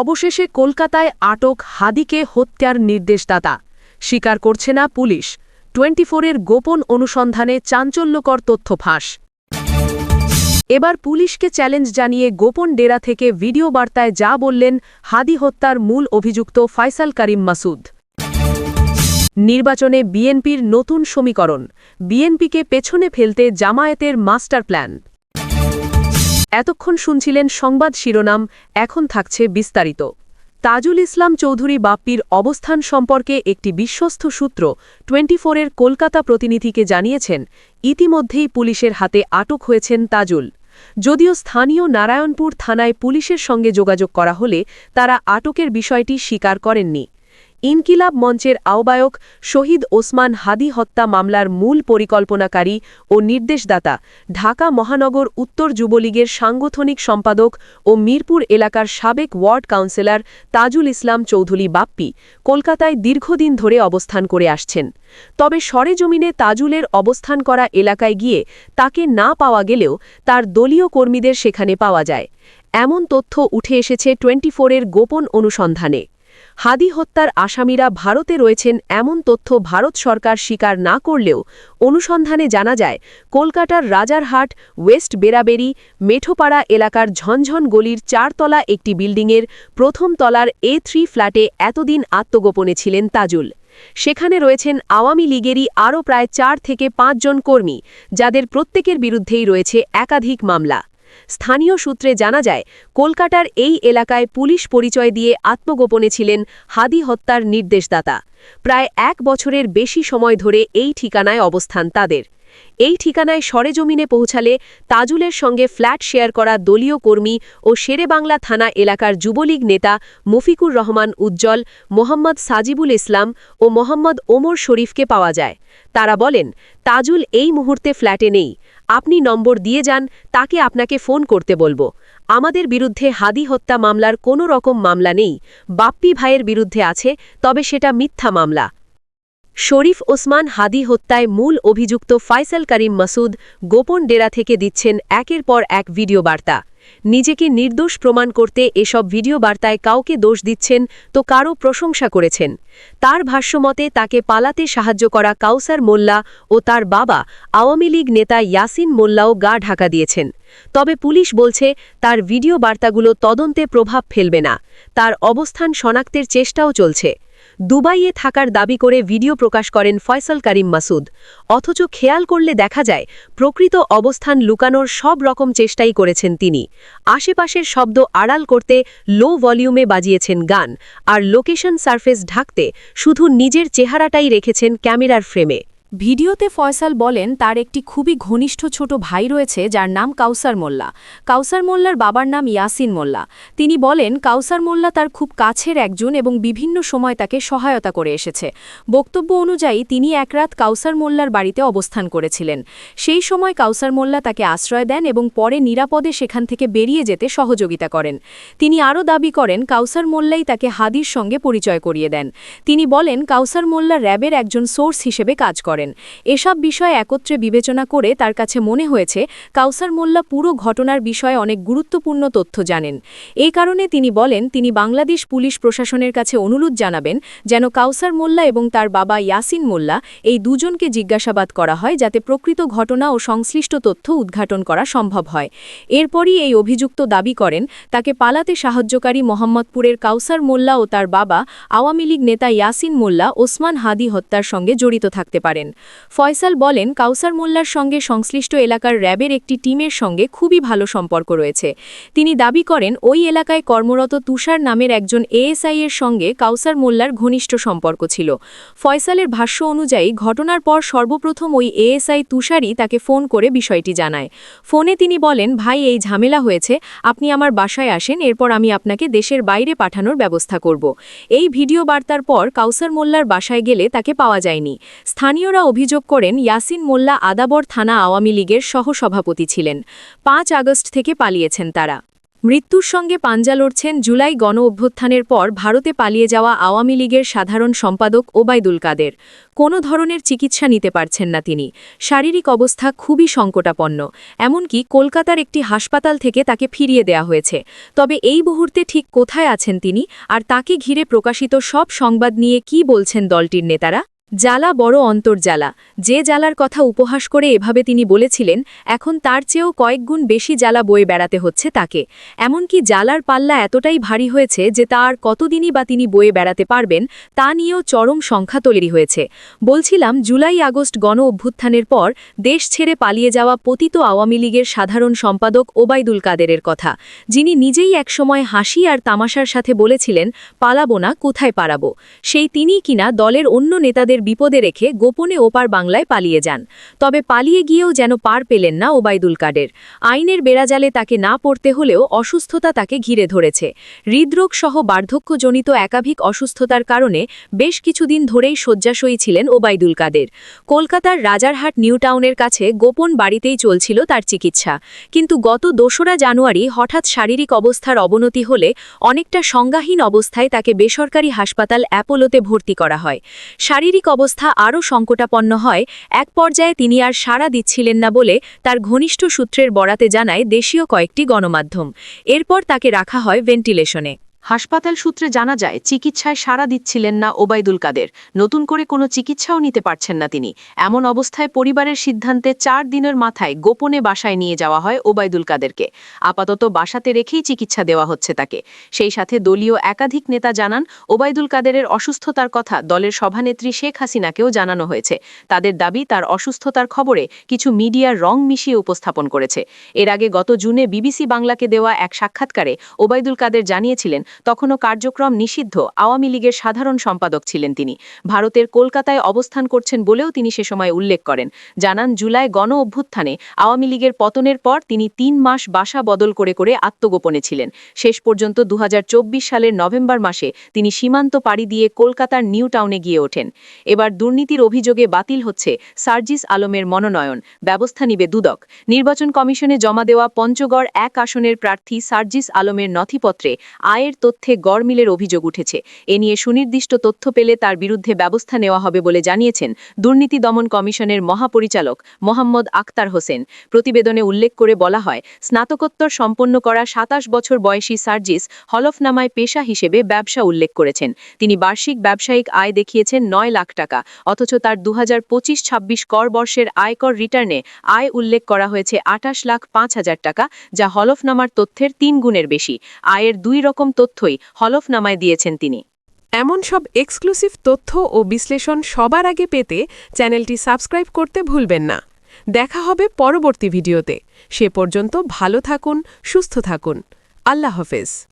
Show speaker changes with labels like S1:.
S1: অবশেষে কলকাতায় আটক হাদিকে হত্যার নির্দেশদাতা। স্বীকার করছে না পুলিশ। টোয়েন্টি ফোরের গোপন অনুসন্ধানে চাঞ্চল্যকর তথ্য ফাঁস। এবার পুলিশকে চ্যালেঞ্জ জানিয়ে গোপন ডেরা থেকে ভিডিও বার্তায় যা বললেন হাদি হত্যার মূল অভিযুক্ত ফয়সাল করিম মাসুদ। নির্বাচনে বিএনপির নতুন সমীকরণ। বিএনপিকে পেছনে ফেলতে জামায়াতের মাস্টার প্ল্যান। এতক্ষণ শুনছিলেন সংবাদ শিরোনাম, এখন থাকছে বিস্তারিত। তাজুল ইসলাম চৌধুরী বাপ্পির অবস্থান সম্পর্কে একটি বিশ্বস্ত সূত্র টোয়েন্টি ফোরের কলকাতা প্রতিনিধিকে জানিয়েছেন, ইতিমধ্যেই পুলিশের হাতে আটক হয়েছেন তাজুল। যদিও স্থানীয় নারায়ণপুর থানায় পুলিশের সঙ্গে যোগাযোগ করা হলে তারা আটকের বিষয়টি স্বীকার করেননি। ইনকিলাব মঞ্চের আহ্বায়ক শহীদ ওসমান হাদি হত্যা মামলার মূল পরিকল্পনাকারী ও নির্দেশদাতা ঢাকা মহানগর উত্তর যুবলীগের সাংগঠনিক সম্পাদক ও মিরপুর এলাকার সাবেক ওয়ার্ড কাউন্সিলর তাজুল ইসলাম চৌধুরী বাপ্পি কলকাতায় দীর্ঘদিন ধরে অবস্থান করে আসছেন। তবে সরেজমিনে তাজুলের অবস্থান করা এলাকায় গিয়ে তাকে না পাওয়া গেলেও তার দলীয় কর্মীদের সেখানে পাওয়া যায়। এমন তথ্য উঠে এসেছে টোয়েন্টি ফোরের গোপন অনুসন্ধানে। হাদি হত্যার আসামিরা ভারতে রয়েছেন এমন তথ্য ভারত সরকার স্বীকার না করলেও অনুসন্ধানে জানা যায়, কলকাতার রাজারহাট, ওয়েস্ট বেরাবেরি মেঠোপাড়া এলাকার ঝনঝন গলির চারতলা একটি বিল্ডিংয়ের প্রথম তলার এ থ্রি ফ্ল্যাটে এতদিন আত্মগোপনে ছিলেন তাজুল। সেখানে রয়েছেন আওয়ামী লীগেরই আরও প্রায় চার থেকে পাঁচজন কর্মী, যাদের প্রত্যেকের বিরুদ্ধেই রয়েছে একাধিক মামলা। স্থানীয় সূত্রে জানা যায়, কলকাতার এই এলাকায় পুলিশ পরিচয় দিয়ে আত্মগোপনে ছিলেন হাদি হত্যার নির্দেশদাতা। প্রায় এক বছরের বেশি সময় ধরে এই ঠিকানায় অবস্থান তাদের। এই ঠিকানায় সরেজমিনে পৌঁছালে তাজুলের সঙ্গে ফ্ল্যাট শেয়ার করা দলীয় কর্মী ও শেরেবাংলা থানা এলাকার যুবলীগ নেতা মফিকুর রহমান উজ্জ্বল, মোহাম্মদ সাজিবুল ইসলাম ও মোহাম্মদ ওমর শরীফকে পাওয়া যায়। তারা বলেন, তাজুল এই মুহূর্তে ফ্ল্যাটে নেই। আপনি নম্বর দিয়ে যান, তাকে আপনাকে ফোন করতে বলব। আমাদের বিরুদ্ধে হাদি হত্যা মামলার কোনো রকম মামলা নেই। বাপ্পি ভাইয়ের বিরুদ্ধে আছে, তবে সেটা মিথ্যা মামলা। শরীফ ওসমান হাদি হত্যায় মূল অভিযুক্ত ফাইসাল করিম মাসুদ গোপন ডেরা থেকে দিচ্ছেন একের পর এক ভিডিও বার্তা। নিজেকে নির্দোষ প্রমাণ করতে এসব ভিডিও বার্তায় কাউকে দোষ দিচ্ছেন তো কারও প্রশংসা করেছেন। তার ভাষ্যমতে তাকে পালাতে সাহায্য করা কাউসার মোল্লা ও তার বাবা আওয়ামী লীগ নেতা ইয়াসিন মোল্লাও গা ঢাকা দিয়েছেন। তবে পুলিশ বলছে, তার ভিডিও বার্তাগুলো তদন্তে প্রভাব ফেলবে না। তার অবস্থান শনাক্তের চেষ্টাও চলছে। দুবাইয়ে থাকার দাবি করে ভিডিও প্রকাশ করেন ফয়সল করিম মাসুদ। অথচ খেয়াল করলে দেখা যায়, প্রকৃত অবস্থান লুকানোর সব রকম চেষ্টাই করেছেন তিনি। আশেপাশের শব্দ আড়াল করতে লো ভলিউমে বাজিয়েছেন গান, আর লোকেশন সার্ফেস ঢাকতে শুধু নিজের চেহারাটাই রেখেছেন ক্যামেরার ফ্রেমে।
S2: ভিডিওতে ফয়সাল বলেন, তার একটি খুবই ঘনিষ্ঠ ছোট ভাই রয়েছে যার নাম কাউসার মোল্লা। কাউসার মোল্লার বাবার নাম ইয়াসিন মোল্লা। তিনি বলেন, কাউসার মোল্লা তার খুব কাছের একজন এবং বিভিন্ন সময় তাকে সহায়তা করে এসেছে। বক্তব্য অনুযায়ী, তিনি এক রাত কাউসার মোল্লার বাড়িতে অবস্থান করেছিলেন। সেই সময় কাউসার মোল্লা তাকে আশ্রয় দেন এবং পরে নিরাপদে সেখান থেকে বেরিয়ে যেতে সহযোগিতা করেন। তিনি আরও দাবি করেন, কাউসার মোল্লাই তাকে হাদির সঙ্গে পরিচয় করিয়ে দেন। তিনি বলেন, কাউসার মোল্লা র্যাবের একজন সোর্স হিসেবে কাজ করেন এসব বিষয় একত্রে বিবেচনা করে তার কাছে মনে হয়েছে, কাউসার মোল্লা পুরো ঘটনার বিষয়ে অনেক গুরুত্বপূর্ণ তথ্য জানেন। এই কারণে তিনি বলেন, তিনি বাংলাদেশ পুলিশ প্রশাসনের কাছে অনুরোধ জানাবেন যেন কাউসার মোল্লা এবং তার বাবা ইয়াসিন মোল্লা এই দুজনকে জিজ্ঞাসাবাদ করা হয় যাতে প্রকৃত ঘটনা ও সংশ্লিষ্ট তথ্য উদ্ঘাটন করা সম্ভব হয়। এরপরই এই অভিযুক্ত দাবি করেন, তাকে পালাতে সাহায্যকারী মোহাম্মদপুরের কাউসার মোল্লা ও তার বাবা আওয়ামী লীগ নেতা ইয়াসিন মোল্লা, ওসমান হাদি হত্যার সঙ্গে জড়িত থাকতে পারেন। ফয়সাল বলেন, কাউসার মোল্লার সঙ্গে সংশ্লিষ্ট এলাকার র্যাবের একটি টিমের সঙ্গে খুবই ভালো সম্পর্ক রয়েছে। তিনি দাবি করেন, ওই এলাকায় কর্মরত তুষার নামের একজন এএসআই এর সঙ্গে কাউসার মোল্লার ঘনিষ্ঠ সম্পর্ক ছিল। ফয়সালের ভাষ্য অনুযায়ী, ঘটনার পর সর্বপ্রথম ওই এএসআই তুষারই তাকে ফোন করে বিষয়টি জানায়। ফোনে তিনি বলেন, ভাই, এই ঝামেলা হয়েছে, আপনি আমার বাসায় আসেন, এরপর আমি আপনাকে দেশের বাইরে পাঠানোর ব্যবস্থা করব। এই ভিডিও বার্তার পর কাউসার মোল্লার বাসায় গেলে তাকে পাওয়া যায়নি। স্থানীয়রা অভিযোগ করেন ইয়াসিন মোল্লা আদাবর থানা আওয়ামী লীগের সহসভাপতি ছিলেন। পাঁচ আগস্ট থেকে পালিয়েছেন তারা। মৃত্যুর সঙ্গে পাঞ্জা লড়ছেন জুলাই গণ অভ্যুত্থানের পর ভারতে পালিয়ে যাওয়া আওয়ামী লীগের সাধারণ সম্পাদক ওবায়দুল কাদের। কোনো ধরনের চিকিৎসা নিতে পারছেন না তিনি। শারীরিক অবস্থা খুবই সংকটাপন্ন। এমনকি কলকাতার একটি হাসপাতাল থেকে তাকে ফিরিয়ে দেয়া হয়েছে। তবে এই মুহূর্তে ঠিক কোথায় আছেন তিনি? আর তাকে ঘিরে প্রকাশিত সব সংবাদ নিয়ে কি বলছেন দলটির নেতারা? জ্বালা বড় অন্তর্জ্বালা। যে জ্বালার কথা উপহাস করে এভাবে তিনি বলেছিলেন, এখন তার চেয়েও কয়েকগুণ বেশি জ্বালা বয়ে বেড়াতে হচ্ছে তাকে। এমনকি জ্বালার পাল্লা এতটাই ভারী হয়েছে যে তা আর কতদিনই বা তিনি বয়ে বেড়াতে পারবেন, তা নিয়েও চরম সংখ্যা তৈরি হয়েছে। বলছিলাম, জুলাই আগস্ট গণ অভ্যুত্থানের পর দেশ ছেড়ে পালিয়ে যাওয়া পতিত আওয়ামী লীগের সাধারণ সম্পাদক ওবায়দুল কাদেরের কথা। যিনি নিজেই একসময় হাসি আর তামাশার সাথে বলেছিলেন, পালাবো না, কোথায় পারাবো? সেই তিনিই কিনা দলের অন্য নেতাদের বিপদে রেখে গোপনে ওপার বাংলায় পালিয়ে যান। তবে পালিয়ে গিয়েও যেন পার পেলেন না ওবায়দুল কাদের। আইনের বেড়াজালে তাকে না পড়তে হলেও অসুস্থতা তাকে ঘিরে ধরেছে। হৃদরোগ সহ বার্ধক্যজনিত একাধিক অসুস্থতার কারণে বেশ কিছুদিন ধরেই শয্যাশয়ী ছিলেন ওবায়দুল কাদের। কলকাতার রাজারহাট নিউটাউনের কাছে গোপন বাড়িতেই চলছিল তার চিকিৎসা। কিন্তু গত দোসরা জানুয়ারি হঠাৎ শারীরিক অবস্থার অবনতি হলে অনেকটা সংজ্ঞাহীন অবস্থায় তাকে বেসরকারি হাসপাতাল অ্যাপোলোতে ভর্তি করা হয়। শারীরিক অবস্থা আরও সংকটাপন্ন হয়। এক পর্যায়ে তিনি আর সাড়া দিচ্ছিলেন না বলে তার ঘনিষ্ঠ সূত্রের বরাতে জানায় দেশীয় কয়েকটি গণমাধ্যম। এরপর তাকে রাখা হয় ভেন্টিলেশনে।
S1: হাসপাতাল সূত্রে জানা যায়, চিকিৎসায় সাড়া দিচ্ছিলেন না ওবায়দুল কাদের। নতুন করে কোনো চিকিৎসাও নিতে পারছেন না তিনি। এমন অবস্থায় পরিবারের সিদ্ধান্তে চার দিনের মাথায় গোপনে বাসায় নিয়ে যাওয়া হয় ওবায়দুল কাদেরকে। আপাতত বাসাতে রেখেই চিকিৎসা দেওয়া হচ্ছে তাকে। সেই সাথে দলীয় একাধিক নেতা জানান, ওবায়দুল কাদেরের অসুস্থতার কথা দলের সভানেত্রী শেখ হাসিনাকেও জানানো হয়েছে। তাদের দাবি, তার অসুস্থতার খবরে কিছু মিডিয়ার রং মিশিয়ে উপস্থাপন করেছে। এর আগে গত জুনে বিবিসি বাংলাকে দেওয়া এক সাক্ষাৎকারে ওবায়দুল কাদের জানিয়েছিলেন তখনও কার্যক্রম নিষিদ্ধ। আওয়ামী লীগের সাধারণ সম্পাদক ছিলেন তিনি। ভারতের কলকাতায় অবস্থান করছেন বলেও তিনি সে সময় উল্লেখ করেন। জানান, জুলাই গণ অভ্যুত্থানে আওয়ামী লীগের পতনের পর তিনি তিন মাস বাসা বদল করে করে আত্মগোপনে ছিলেন। শেষ পর্যন্ত দু সালের নভেম্বর মাসে তিনি সীমান্ত পাড়ি দিয়ে কলকাতার নিউ টাউনে গিয়ে ওঠেন। এবার দুর্নীতির অভিযোগে বাতিল হচ্ছে সার্জিস আলমের মনোনয়ন। ব্যবস্থা নিবে দুদক। নির্বাচন কমিশনে জমা দেওয়া পঞ্চগড় এক আসনের প্রার্থী সার্জিস আলমের নথিপত্রে আয়ের তথ্যে গড়মিলের অভিযোগ উঠেছে। এ নিয়ে সুনির্দিষ্ট তথ্য পেলে তার বিরুদ্ধে ব্যবস্থা নেওয়া হবে বলে জানিয়েছেন দুর্নীতি দমন কমিশনের মহাপরিচালক মোহাম্মদ আক্তার হোসেন। প্রতিবেদনে উল্লেখ করে বলা হয়, স্নাতকোত্তর সম্পন্ন করা সাতাশ বছর বয়সী সার্জিস হলফনামায় পেশা হিসেবে ব্যবসা উল্লেখ করেছেন। তিনি বার্ষিক ব্যবসায়িক আয় দেখিয়েছেন নয় লাখ টাকা, অথচ তার দু হাজার পঁচিশ ছাব্বিশ কর বর্ষের আয়কর রিটার্নে আয় উল্লেখ করা হয়েছে আটাশ লাখ পাঁচ হাজার টাকা, যা হলফনামার তথ্যের তিন গুণের বেশি। আয়ের দুই রকম তথ্যই হলফনামায় দিয়েছেন তিনি।
S3: এমন সব এক্সক্লুসিভ তথ্য ও বিশ্লেষণ সবার আগে পেতে চ্যানেলটি সাবস্ক্রাইব করতে ভুলবেন না। দেখা হবে পরবর্তী ভিডিওতে। সে পর্যন্ত ভালো থাকুন, সুস্থ থাকুন। আল্লাহ হাফেজ।